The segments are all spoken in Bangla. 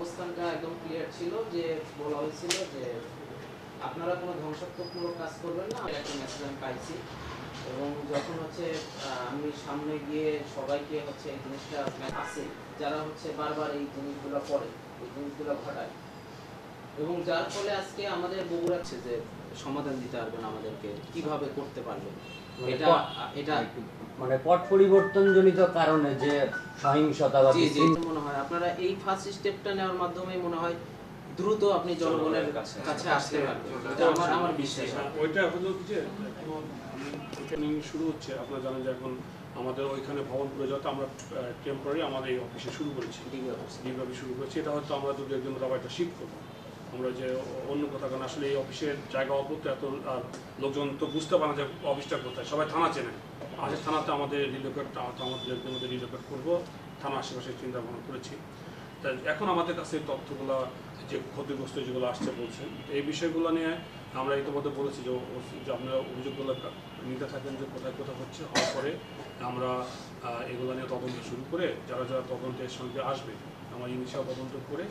অবস্থানটা একদম ক্লিয়ার ছিল যে বলা হয়েছিল যে আপনারা কোনো ধ্বংসাত্মকমূলক কাজ করবেন না। একটা মেসেজ আমি পাইছি। এবং যখন হচ্ছে আমি সামনে গিয়ে সবাইকে হচ্ছে এই জিনিসটা আছে, যারা হচ্ছে বারবার এই জিনিসগুলো করে, এই জিনিসগুলো ঘটায়। এবং যার ফলে আজকে আমাদের বগুড়া আছে যে সমাধান দিতে পারবেন আমাদেরকে, কীভাবে করতে পারবেন? মানে এটা এটা মানে পট পরিবর্তন জনিত কারণে যে সহিংসতা বা মনে হয়। আপনারা এই ফার্স্ট স্টেপটা নেওয়ার মাধ্যমে মনে হয় দ্রুত আপনি জনগণের কাছে আসতে পারবেন। এটা আমার আমার বিশ্বাস। ওইটা হলো যে ট্রেনিং শুরু হচ্ছে। আপনারা জানেন যে এখন আমাদের ওইখানে ভবন প্রয়োজন আমরা টেম্পোরারি আমাদের এই অফিসে শুরু করেছি। ডিভাবে শুরু করেছি। এটা হয়তো আমরা দু একদিন আবার একটা শিফট করব। আমরা যে অন্য কথা কারণ আসলে এই অফিসের জায়গা অল্প তো এত, আর লোকজন তো বুঝতে পারে যে অফিসটা কোথায়। সবাই থানা চেনে। আজ থানাতে আমাদের রিলোকেট আমাদের মধ্যে রিলোকেট করব। থানা আশেপাশে চিন্তা ভাবনা করেছি। তাই এখন আমাদের কাছে তথ্যগুলো, যে ক্ষতিগ্রস্ত যেগুলো আসছে বলছেন, এই বিষয়গুলো নিয়ে আমরা ইতিমধ্যে বলেছি যে যে আপনারা অভিযোগগুলো নিতে থাকেন যে কোথায় কোথায় হচ্ছে, হওয়ার পরে আমরা এগুলো নিয়ে তদন্ত শুরু করে, যারা যারা তদন্তের সঙ্গে আসবে, আমরা ইনিশিয়াল তদন্ত করে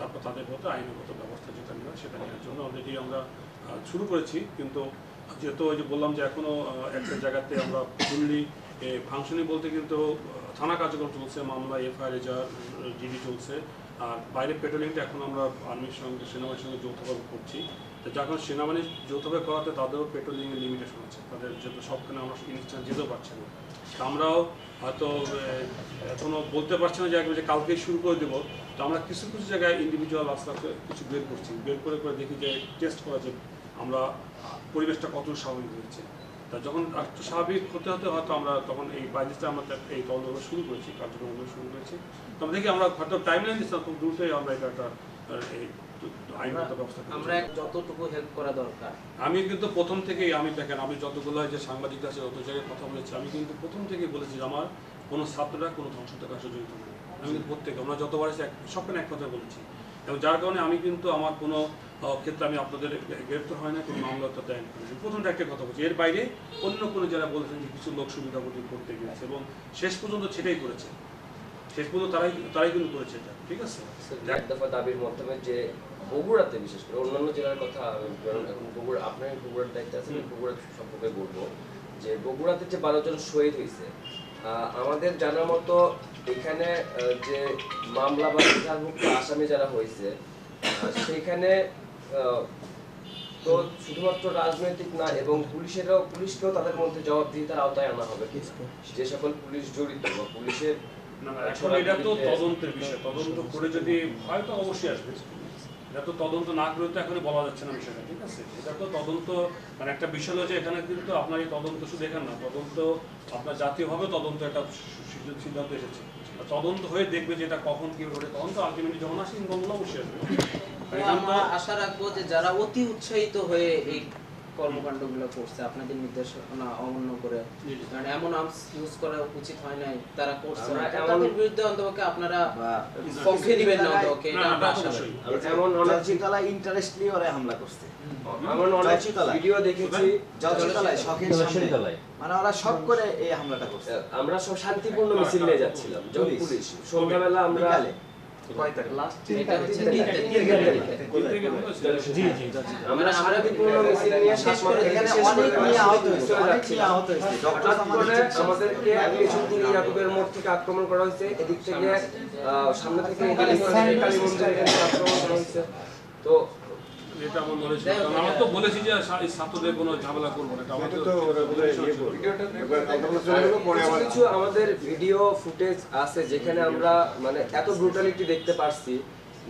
তারপর তাদের মতো আইনগত ব্যবস্থা যেটা নেওয়া সেটা নেওয়ার জন্য অলরেডি আমরা শুরু করেছি। কিন্তু যেহেতু ওই যে বললাম যে এখনও একটা জায়গাতে আমরা ফুললি ফাংশনিং বলতে কিন্তু থানা কার্যক্রম চলছে, মামলা, এফআইআর এজার ডিডি চলছে। আর বাইরে পেট্রোলিংটা এখন আমরা আর্মির সঙ্গে, সেনাবাহিনীর সঙ্গে যৌথভাবে করছি। যখন সেনাবাহিনী যৌথভাবে করাতে তাদেরও পেট্রোলিংয়ের লিমিটেশন আছে। তাদের যেহেতু সবখানে আমরা ইনস্ট্যান্ট যেতেও পারছি না। আমরাও হয়তো আহ, এখনও বলতে পারছি না যে একবারে যে কালকেই শুরু করে দেবো। তো আমরা কিছু কিছু জায়গায় ইন্ডিভিজুয়াল আস্তে আস্তে কিছু বের করছি। বের করে করে দেখি যে টেস্ট করা যে আমরা পরিবেশটা কত স্বাভাবিক হচ্ছে তা যখন একটু স্বাভাবিক হতে হতে হয়তো আমরা তখন এই বাইরেটা আমরা এই তদন্তগুলো শুরু করেছি কার্যক্রমগুলো শুরু করেছি। তো আমরা দেখি আমরা হয়তো টাইম লাইন দিচ্ছি না, খুব দ্রুতই আমরা এটা একটা করছি। আমরা যতটুকু হেল্প করা দরকার। আমি কিন্তু প্রথম থেকেই আমি দেখেন আমি যতগুলো যে সাংবাদিক আছে যত জায়গায় কথা বলেছি আমি কিন্তু প্রথম থেকেই বলেছি যে আমার কোনো ছাত্ররা কোনো জড়িত আমি কিন্তু প্রত্যেকে আমরা যতবার এসে এক- সবখানে এক কথা বলেছি। এবং যার কারণে আমি কিন্তু আমার কোনো ক্ষেত্রে আমি আপনাদের গ্রেপ্তার হয় না কোনো মামলা তো না। প্রথমটা একটা কথা বলছি। এর বাইরে অন্য কোনো যারা বলেছেন যে কিছু লোক সুবিধা করতে গিয়েছে এবং শেষ পর্যন্ত সেটাই করেছে। শেষ পর্যন্ত তারাই তারাই কিন্তু করেছে এটা ঠিক আছে? এক দফা দাবির মাধ্যমে যে বগুড়াতে বিশেষ করে অন্যান্য জেলার কথা এখন বগুড়া আপনার বগুড়ার দায়িত্বে আছেন বগুড়া সম্পর্কে বলব যে বগুড়াতে যে বারো জন শহীদ হয়েছে আমাদের জানার মতো এখানে যে মামলা বা বিচারভুক্ত আসামি যারা হয়েছে সেখানে আহ, তো শুধুমাত্র রাজনৈতিক না এবং পুলিশেরও পুলিশকেও তাদের মধ্যে জবাবদিহিতার আওতায় আনা হবে। যে সকল পুলিশ জড়িত বা পুলিশের না না, এখন এটা তো তদন্তের বিষয় তদন্ত করে যদি হয়। তো অবশ্যই আসবে। এটা তো তদন্ত না করে তো এখন বলা যাচ্ছে না বিষয়টা ঠিক আছে? এটা তো তদন্ত মানে একটা বিষয় যে এখানে কিন্তু আপনার এই তদন্ত শুধু এখানে না তদন্ত আপনার জাতীয়ভাবে তদন্ত একটা সিদ্ধান্ত এসেছে। আর তদন্ত হয়ে দেখবে যে এটা কখন কি ঘটে তখন তো আলটিমেটলি যখন আসে ইনকমগুলো অবশ্যই আসবে। আমরা আশা রাখব যে যারা অতি উৎসাহিত হয়ে এই কর্মকাণ্ডগুলো করছে আপনাদের নির্দেশনা অমান্য করে। কারণ এমন আর্মস ইউজ করা উচিত হয় নাই তারা করছে। তাদের বিরুদ্ধে অন্তপক্ষে আপনারা পক্ষে নিবেন না অন্তপক্ষে এটা আমরা আশা করি। এমন ইন্টারেস্টলি ওরা হামলা করছে। এমন ভিডিও দেখেছি। জলচিতলায় শখের সামনে। মানে ওরা শখ করে এই হামলাটা করছে। আমরা সব শান্তিপূর্ণ মিছিল নিয়ে যাচ্ছিলাম। যখন পুলিশ। সন্ধ্যাবেলা আমরা কয় তারিখ লাস্ট এটা হচ্ছে তিন তিন তারিখ, তারিখ, তিন তিন তারিখ। তারিখ। তিন থেকে আমরা জি জি আমরা শান্তিপূর্ণ মিছিল নিয়ে শেষ করে এখানে এখানে অনেক নিয়ে আহত হয়েছে অনেক নিয়ে আহত হয়েছে ডক্টর করে আমাদেরকে কিছুদিন ইয়াকুবের মোড় থেকে আক্রমণ করা হয়েছে এদিক থেকে আহ, সামনে থেকে কালী মন্দিরে আক্রমণ করা হয়েছে তো এটা আমার বলেছি কারণ আমরা তো বলেছি যে ছাত্রদের কোনো ঝামেলা করব না আমাদের কিছু কিছু আমাদের ভিডিও ফুটেজ আছে যেখানে আমরা মানে এত ব্রুটালিটি দেখতে পারছি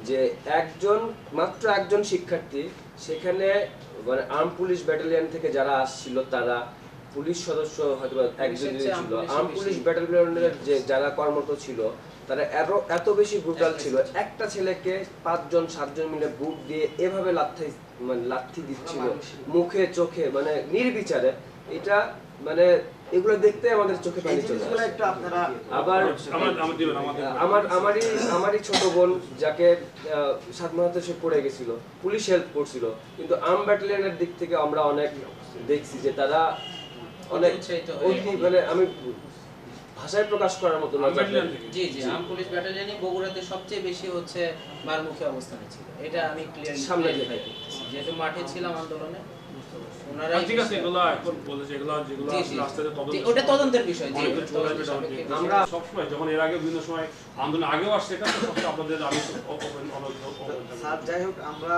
যে একজন মাত্র একজন শিক্ষার্থী সেখানে মানে আর্ম পুলিশ ব্যাটালিয়ন থেকে যারা আসছিল তারা পুলিশ সদস্য হয়তো একজন ছিল আর্ম পুলিশ ব্যাটালিয়নের যে যারা কর্মরত ছিল তারা এত এত বেশি ব্রুটাল ছিল একটা ছেলেকে পাঁচজন সাতজন মিলে বুট দিয়ে এভাবে লাথি মানে লাথি দিচ্ছিল মুখে চোখে মানে নির্বিচারে। এটা মানে এগুলো দেখতে আমাদের চোখে পানি চলে জিনিসগুলো আসে। একটু আপনারা আবার আমার আমারই আমারই ছোট বোন যাকে আহ, সাত মাসে সে পড়ে গেছিল পুলিশ হেল্প করছিল। কিন্তু আর্ম ব্যাটালিয়নের দিক থেকে আমরা অনেক দেখছি যে তারা হয়ে- অতি মানে আমি ভাষায় প্রকাশ করার মতো না। জি জি পুলিশ ব্যাটালিয়নে বগুড়াতে সবচেয়ে বেশি হচ্ছে মারমুখী অবস্থানে ছিল। এটা আমি সামনে যেহেতু মাঠে ছিলাম আন্দোলনে। সাপেক্ষে আমরা সবসময় যখন এর আগে বিভিন্ন সময় আন্দোলন আগেও আসছে আপনাদের যাই হোক আমরা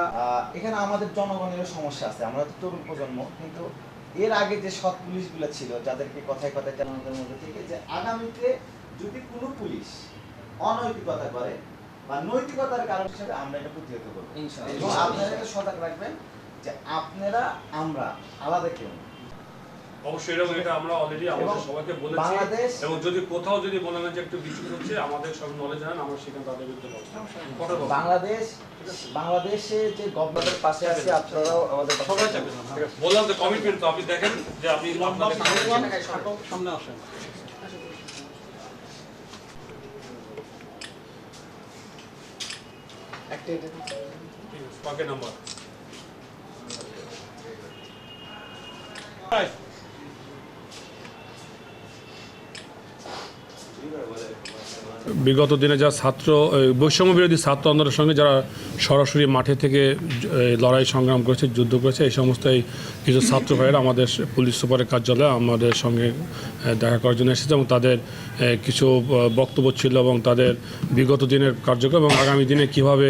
এখানে আমাদের জনগণের সমস্যা আছে। আমরা তো তরুণ প্রজন্ম কিন্তু এর আগে যে সৎ পুলিশগুলো ছিল যাদেরকে কথায় কথায় জানানোর মধ্যে থেকে যে আগামীতে যদি কোনো পুলিশ অনৈতিকতা করে বা নৈতিকতার কারণ হিসেবে আমরা এটা প্রতিহত করব আপনারা এটা সজাগ রাখবেন যে আপনারা আমরা আলাদা কেউ না। অবশ্যই এরকম এটা আমরা অলরেডি আমাদের সবাইকে বলেছি। বাংলাদেশ- এবং যদি কোথাও যদি মনে হয় যে একটু বিচ্যুত হচ্ছে আমাদের সব নলেজ জানান আমরা সেখানে তাদের বিরুদ্ধে। বাংলাদেশ বাংলাদেশে যে গভর্নমেন্টের পাশে আছি আপনারাও আমাদের সবাই। বললাম যে কমিটমেন্ট তো আপনি দেখেন যে আপনি আপনাদের সামনে আসেন। পাকেট নাম্বার বিগত দিনে যা ছাত্র বৈষম্য বিরোধী ছাত্র আন্দোলনের সঙ্গে যারা সরাসরি মাঠে থেকে লড়াই সংগ্রাম করেছে, যুদ্ধ করেছে, এই সমস্ত কিছু ছাত্র ভাইয়েরা আমাদের পুলিশ সুপারের কার্যালয়ে আমাদের সঙ্গে দেখা করার জন্য এসেছে এবং তাদের কিছু বক্তব্য ছিল এবং তাদের বিগত দিনের কার্যক্রম এবং আগামী দিনে কীভাবে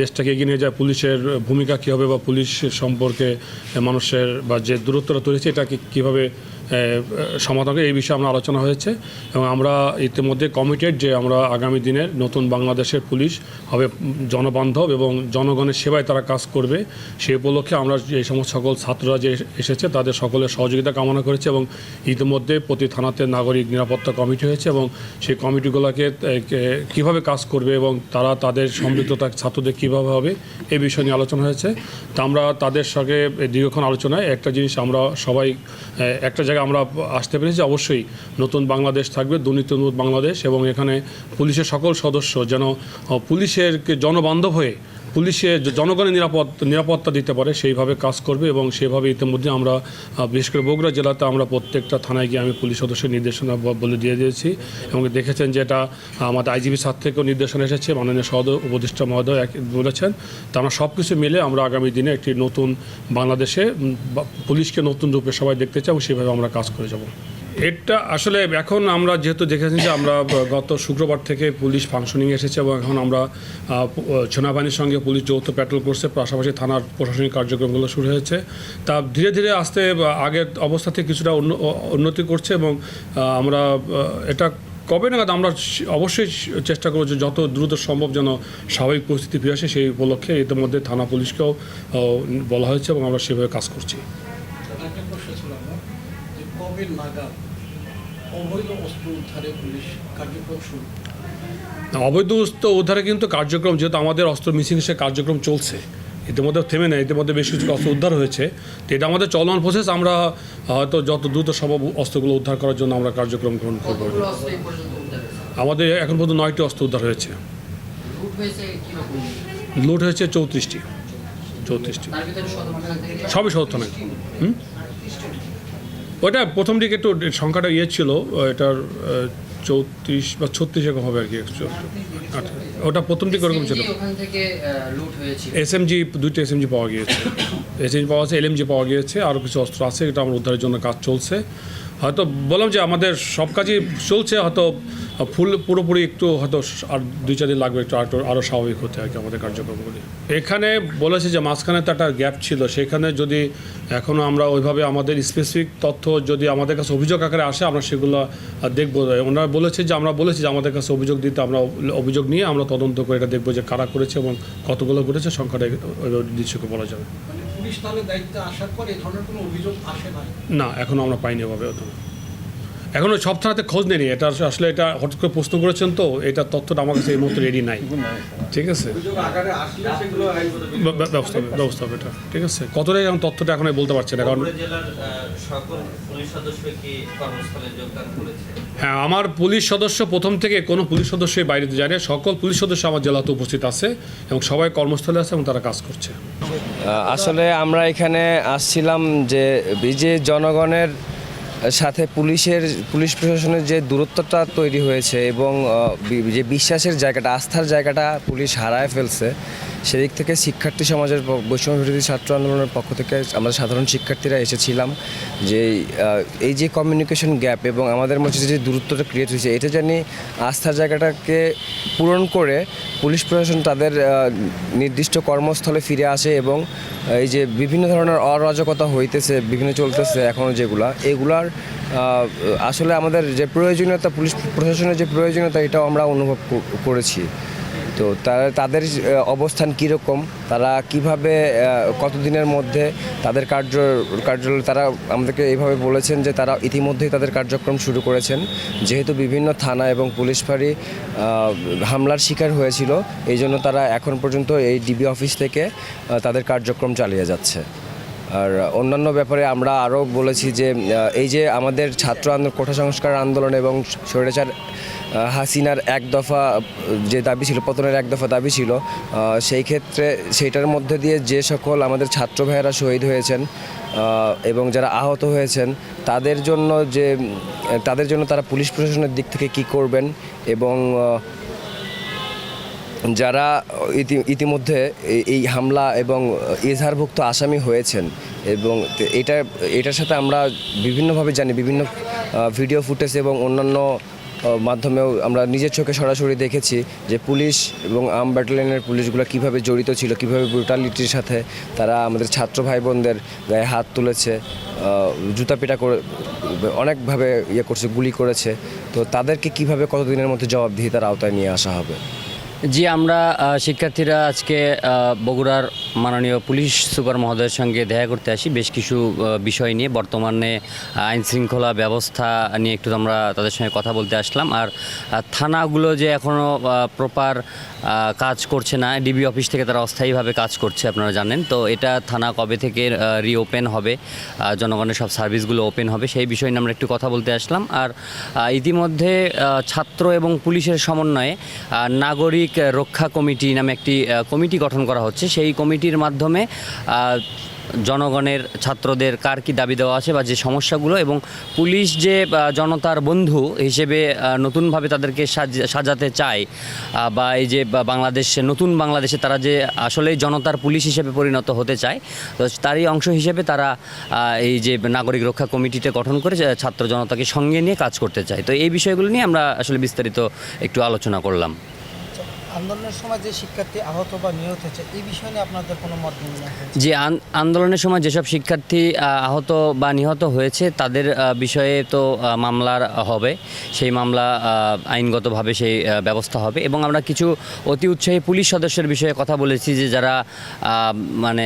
দেশটাকে এগিয়ে নিয়ে যায়, পুলিশের ভূমিকা কী হবে বা পুলিশ সম্পর্কে মানুষের বা যে দূরত্বটা তৈরি হয়েছে, এটাকে কীভাবে সমাধান এই বিষয়ে আমরা আলোচনা হয়েছে এবং আমরা ইতিমধ্যে কমিটেড যে আমরা আগামী দিনে নতুন বাংলাদেশের পুলিশ হবে জনবান্ধব এবং জনগণের সেবায় তারা কাজ করবে। সে উপলক্ষে আমরা যে সমস্ত সকল ছাত্ররা যে এসেছে তাদের সকলের সহযোগিতা কামনা করেছে এবং ইতিমধ্যে প্রতি থানাতে নাগরিক নিরাপত্তা কমিটি হয়েছে এবং সেই কমিটিগুলোকে কীভাবে কাজ করবে এবং তারা তাদের সম্পৃক্ততা ছাত্রদের কীভাবে হবে এই বিষয় নিয়ে আলোচনা হয়েছে। তা আমরা তাদের সঙ্গে দীর্ঘক্ষণ আলোচনায় একটা জিনিস আমরা সবাই একটা জায়গায় আমরা আসতে পেরেছি, অবশ্যই নতুন বাংলাদেশ থাকবে, দুর্নীতি বাংলাদেশ এবং এখানে পুলিশের সকল সদস্য যেন পুলিশের জনবান্ধব হয়ে পুলিশে জনগণের নিরাপদ, নিরাপত্তা দিতে পারে, সেইভাবে কাজ করবে এবং সেভাবে ইতিমধ্যে আমরা বিশেষ করে বগুড়া জেলাতে আমরা প্রত্যেকটা থানায় গিয়ে আমি পুলিশ সদস্যের নির্দেশনা বলে দিয়ে দিয়েছি এবং দেখেছেন যে এটা আমাদের আইজিবি সাথ থেকেও নির্দেশনা এসেছে, মাননীয় সদ উপদেষ্টা মহোদয় বলেছেন। তা আমরা সব কিছু মিলে আমরা আগামী দিনে একটি নতুন বাংলাদেশে পুলিশকে নতুন রূপে সবাই দেখতে চাই এবং সেভাবে আমরা কাজ করে যাব। এটা আসলে এখন আমরা যেহেতু দেখেছি যে আমরা গত শুক্রবার থেকে পুলিশ ফাংশনিং এসেছে এবং এখন আমরা সেনাবাহিনীর সঙ্গে পুলিশ যৌথ প্যাট্রোল করছে, পাশাপাশি থানার প্রশাসনিক কার্যক্রমগুলো শুরু হয়েছে। তা ধীরে ধীরে আসতে আগের অবস্থা থেকে কিছুটা উন্ন- উন্নতি করছে এবং আমরা এটা কবে নাগাদ আমরা অবশ্যই চেষ্টা করব যে যত দ্রুত সম্ভব যেন স্বাভাবিক পরিস্থিতি ফিরে আসে সেই উপলক্ষে ইতিমধ্যে থানা পুলিশকেও বলা হয়েছে এবং আমরা সেভাবে কাজ করছি। একটা প্রশ্ন যে কবে নাগাদ অবৈধ অস্ত্র উদ্ধারে পুলিশ কার্যক্রম শুরু। অবৈধ অস্ত্র উদ্ধারে কিন্তু কার্যক্রম যেহেতু আমাদের অস্ত্র মিসিং সে কার্যক্রম চলছে ইতিমধ্যে থেমে নেই ইতিমধ্যে বেশ কিছু অস্ত্র উদ্ধার হয়েছে তো এটা আমাদের চলমান প্রসেস আমরা হয়তো যত দ্রুত সম্ভব অস্ত্রগুলো উদ্ধার করার জন্য আমরা কার্যক্রম গ্রহণ করব। আমাদের এখন পর্যন্ত নয়টি অস্ত্র উদ্ধার হয়েছে। লুট হয়েছে চৌত্রিশটি। চৌত্রিশটি। তার ভিতরে সদর থানা থেকে সবই সদর থানায়। হুম? ওটা প্রথম দিকে একটু সংখ্যাটা ইয়ে ছিল এটার চৌত্রিশ বা ছত্রিশ এরকম হবে আর কি ওটা প্রথম দিকে ওরকম ছিল? SMG ওখান থেকে লুট হয়েছিল। এসএমজি দুইটা এসএমজি পাওয়া গিয়েছে। এস এসএমজি পাওয়া গেছে এলএমজি পাওয়া গিয়েছে আরও কিছু অস্ত্র আছে এটা আমার উদ্ধারের জন্য কাজ চলছে। হয়তো বললাম যে আমাদের সব কাজই চলছে হয়তো ফুল পুরোপুরি একটু হয়তো আর দুই চার দিন লাগবে একটু আরও আরও স্বাভাবিক হতে আর কি আমাদের কার্যক্রমগুলি। এখানে বলেছে যে মাঝখানে তো একটা গ্যাপ ছিল সেখানে যদি এখনও আমরা ওইভাবে আমাদের স্পেসিফিক তথ্য যদি আমাদের কাছে অভিযোগ আকারে আসে আমরা সেগুলো দেখব। ওনারা বলেছে যে আমরা বলেছি যে আমাদের কাছে অভিযোগ দিতে আমরা অভিযোগ নিয়ে আমরা তদন্ত করে এটা দেখব যে কারা করেছে এবং কতগুলো করেছে সংখ্যাটা নিশ্চয়ই বলা যাবে। মানে পুলিশ তাহলে দায়িত্বে আসার পর এই ধরনের কোনো অভিযোগ আসে না? না এখনও আমরা পাইনি এভাবে অত। এখনও সব থানাতে খোঁজ নেই এটা আসলে এটা হঠাৎ করে প্রশ্ন করেছেন তো এটা তথ্যটা আমার কাছে এই মুহূর্তে রেডি নাই। ঠিক আছে? ব্য- ব্য- ব্যবস্থা হবে ব্যবস্থা হবে এটা। ঠিক আছে? কতটাই এখন তথ্যটা এখন বলতে পারছি না কারণ বগুড়া জেলার আহ, সকল পুলিশ সদস্য কি কর্মস্থলে যোগদান করেছে? হ্যাঁ আমার পুলিশ সদস্য প্রথম থেকে কোনো পুলিশ সদস্যই বাইরে যায় না। সকল পুলিশ সদস্য আমার জেলাতে উপস্থিত আছে এবং সবাই কর্মস্থলে আছে এবং তারা কাজ করছে। আসলে আমরা এখানে আসছিলাম যে বিজে জনগণের সাথে পুলিশের, পুলিশ প্রশাসনের যে দূরত্বটা তৈরি হয়েছে এবং যে বিশ্বাসের জায়গাটা, আস্থার জায়গাটা পুলিশ হারায় ফেলছে, সেদিক থেকে শিক্ষার্থী সমাজের বৈষম্য ছাত্র আন্দোলনের পক্ষ থেকে আমরা সাধারণ শিক্ষার্থীরা এসেছিলাম যে এই যে কমিউনিকেশন গ্যাপ এবং আমাদের মধ্যে যে দূরত্বটা ক্রিয়েট হয়েছে, এটা জানি আস্থার জায়গাটাকে পূরণ করে পুলিশ প্রশাসন তাদের নির্দিষ্ট কর্মস্থলে ফিরে আসে এবং এই যে বিভিন্ন ধরনের অরাজকতা হইতেছে, বিভিন্ন চলতেছে এখনও যেগুলা, এগুলার আসলে আমাদের যে প্রয়োজনীয়তা, পুলিশ প্রশাসনের যে প্রয়োজনীয়তা, এটাও আমরা অনুভব করেছি। তো তাদের অবস্থান কীরকম, তারা কীভাবে কতদিনের মধ্যে তাদের কার্য, কার্যালয়, তারা আমাদেরকে এইভাবে বলেছেন যে তারা ইতিমধ্যেই তাদের কার্যক্রম শুরু করেছেন। যেহেতু বিভিন্ন থানা এবং পুলিশ ফাঁড়ি হামলার শিকার হয়েছিল, এই জন্য তারা এখন পর্যন্ত এই ডিবি অফিস থেকে তাদের কার্যক্রম চালিয়ে যাচ্ছে। আর অন্যান্য ব্যাপারে আমরা আরও বলেছি যে এই যে আমাদের ছাত্র আন্দোলন, কোঠা সংস্কার আন্দোলন এবং স্বৈরাচার হাসিনার এক দফা, যে দাবি ছিল, পতনের এক দফা দাবি ছিল সেই ক্ষেত্রে সেইটার মধ্যে দিয়ে যে সকল আমাদের ছাত্র ভাইয়েরা শহীদ হয়েছেন এবং যারা আহত হয়েছেন, তাদের জন্য যে, তাদের জন্য তারা পুলিশ প্রশাসনের দিক থেকে কি করবেন এবং যারা ইতি- ইতিমধ্যে এই- হামলা এবং এজাহারভুক্ত আসামি হয়েছেন এবং এটা, এটার সাথে আমরা বিভিন্নভাবে জানি, বিভিন্ন ভিডিও ফুটেজ এবং অন্যান্য মাধ্যমেও আমরা নিজের চোখে সরাসরি দেখেছি যে পুলিশ এবং আর্ম ব্যাটালিয়নের পুলিশগুলো কীভাবে জড়িত ছিল, কীভাবে ব্রুটালিটির সাথে তারা আমাদের ছাত্র ভাই বোনদের গায়ে হাত তুলেছে জুতা পিটা করে, অনেকভাবে ইয়ে করছে, গুলি করেছে। তো তাদেরকে কীভাবে কতদিনের মধ্যে জবাবদিহিতার আওতায় নিয়ে আসা হবে? জি আমরা শিক্ষার্থীরা আজকে বগুড়ার মাননীয় পুলিশ সুপার মহোদয়ের সঙ্গে দেখা করতে আসি। বেশ কিছু বিষয় নিয়ে বর্তমানে আইন শৃঙ্খলা ব্যবস্থা নিয়ে একটু আমরা তাদের সঙ্গে কথা বলতে আসলাম। আর থানাগুলো যে এখনও প্রপার কাজ করছে না ডিবি অফিস থেকে তারা অস্থায়ীভাবে কাজ করছে আপনারা জানেন। তো এটা থানা কবে থেকে রিওপেন হবে জনগণের সব সার্ভিসগুলো ওপেন হবে, সেই বিষয় নিয়ে আমরা একটু কথা বলতে আসলাম। আর ইতিমধ্যে ছাত্র এবং পুলিশের সমন্বয়ে নাগরিক রক্ষা কমিটি নামে একটি কমিটি গঠন করা হচ্ছে। সেই কমিটির মাধ্যমে জনগণের ছাত্রদের কার কি দাবি দেওয়া আছে বা যে সমস্যাগুলো এবং পুলিশ যে জনতার বন্ধু হিসেবে নতুনভাবে তাদেরকে সাজ- সাজাতে চায় বা এই যে বাংলাদেশে, নতুন বাংলাদেশে তারা যে আসলেই জনতার পুলিশ হিসেবে পরিণত হতে চায়, তো তারই অংশ হিসেবে তারা এই যে নাগরিক রক্ষা কমিটিতে গঠন করে ছাত্র জনতাকে সঙ্গে নিয়ে কাজ করতে চায়। তো এই বিষয়গুলো নিয়ে আমরা আসলে বিস্তারিত একটু আলোচনা করলাম। আন্দোলনের সময় যে শিক্ষার্থী আহত বা নিহত হয়েছে, এই বিষয় নিয়ে আপনাদের কোনো মত বিনিময় যে আন্দোলনের সময় যেসব শিক্ষার্থী আহত বা নিহত হয়েছে, তাদের বিষয়ে তো মামলার হবে। সেই মামলা আইনগতভাবে সেই ব্যবস্থা হবে। এবং আমরা কিছু অতি উৎসাহী পুলিশ সদস্যের বিষয়ে কথা বলেছি যে যারা মানে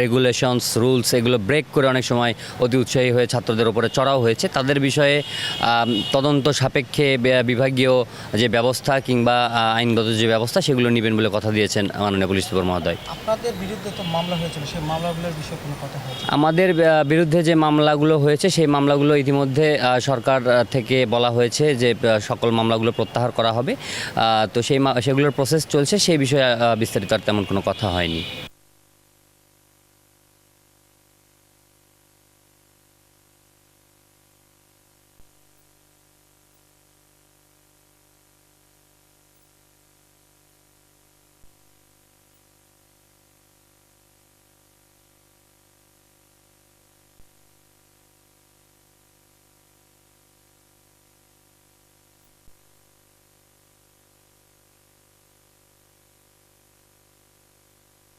রেগুলেশনস রুলস এগুলো ব্রেক করে অনেক সময় অতি উৎসাহী হয়ে ছাত্রদের উপরে চড়াও হয়েছে। তাদের বিষয়ে তদন্ত সাপেক্ষে বিভাগীয় যে ব্যবস্থা কিংবা আইনগত যে ব্যবস্থা সেগুলো নেবেন বলে কথা দিয়েছেন মাননীয় পুলিশ সুপার মহোদয়। আপনাদের বিরুদ্ধে তো মামলা হয়েছিল সেই মামলাগুলোর বিষয়ে কোনো কথা হয়েছে? আমাদের বিরুদ্ধে যে মামলাগুলো হয়েছে সেই মামলাগুলো ইতিমধ্যে সরকার থেকে বলা হয়েছে যে সকল মামলাগুলো প্রত্যাহার করা হবে। তো সেই সেগুলোর প্রসেস চলছে সেই বিষয়ে বিস্তারিত আর তেমন কোনো কথা হয়নি।